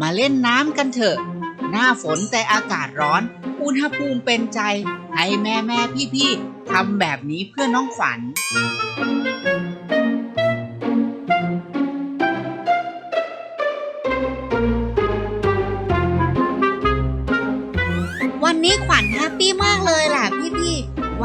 มาเล่นน้ำกันเถอะ หน้าฝนแต่อากาศร้อนอุณหภูมิเป็นใจ ให้แม่แม่พี่พี่ๆทำแบบนี้เพื่อน้องขวัญวันนี้ขวัญ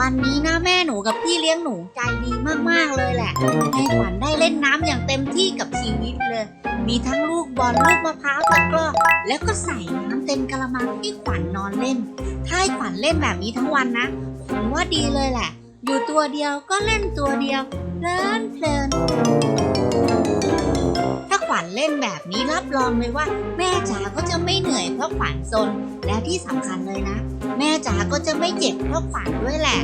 วันนี้นะแม่หนูกับพี่เลี้ยงหนูใจดีมากๆเลยแหละ ให้ขวัญได้เล่นน้ำอย่างเต็มที่กับชีวิตเลย มีทั้งลูกบอลลูกมะพร้าวตะกร้อแล้วก็ใส่น้ำเต็มกระมังให้ขวัญนอนเล่น ถ้าให้ขวัญเล่นแบบนี้ทั้งวันนะผมว่าดีเลยแหละ อยู่ตัวเดียวก็เล่นตัวเดียวเพลินเพลิน ล่นแบบนี้รับรองเลยว่า แม่จ๋าก็จะไม่เหนื่อยเพราะขวัญซนและที่สำคัญเลยนะ แม่จ๋าก็จะไม่เจ็บเพราะขวัญด้วยแหละ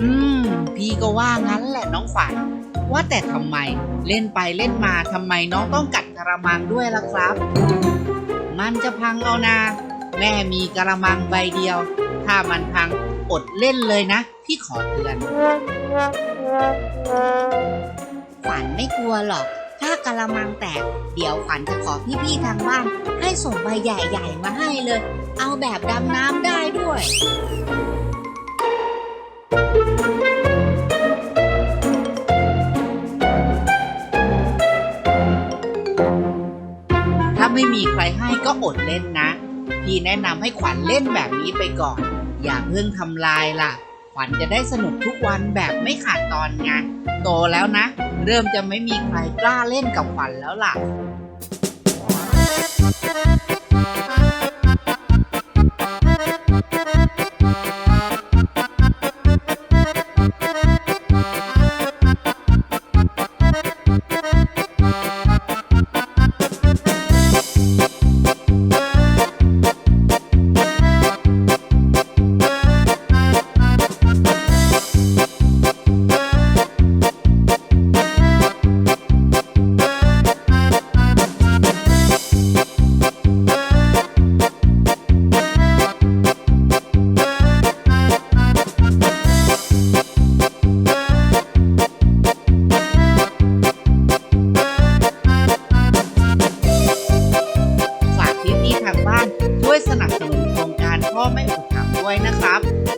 อืม พี่ก็ว่างั้นแหละน้องขวัญว่าแต่ทำไมเล่นไปเล่นมาทำไมน้องต้องกัดกระมังด้วยล่ะครับ มันจะพังเอานาแม่มีกระมังใบเดียว ถ้ามันพังอดเล่นเลยนะ พี่ขอเตือนขวัญไม่กลัวหรอก ถ้ากะละมังแตก เดี๋ยวขวัญจะขอพี่ๆทางบ้าน ให้ส่งใบใหญ่ๆมาให้เลย เอาแบบดำน้ำได้ด้วย ถ้าไม่มีใครให้ก็อดเล่นนะ พี่แนะนำให้ขวัญเล่นแบบนี้ไปก่อน อย่าเพิ่งทำลายล่ะ ขวัญจะได้สนุกทุกวันแบบไม่ขาดตอนไงโตแล้วนะ เริ่มจะไม่มีใครกล้าเล่นกับขวัญแล้วล่ะ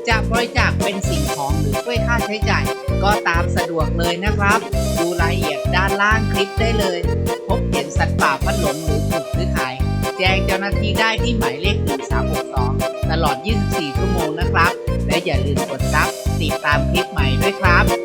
จะบริจาคเป็นสิ่งของหรือช่วยค่าใช้จ่าย ก็ตามสะดวกเลยนะครับ ดูรายละเอียดด้านล่างคลิปได้เลย พบเห็นสัตว์ป่าพัดหลงหรือถูกซื้อขาย แจ้งเจ้าหน้าที่ได้ที่หมายเลข 1362 ตลอด 24 ชั่วโมงนะครับ และอย่าลืมกดซับติดตามคลิปใหม่ด้วยครับ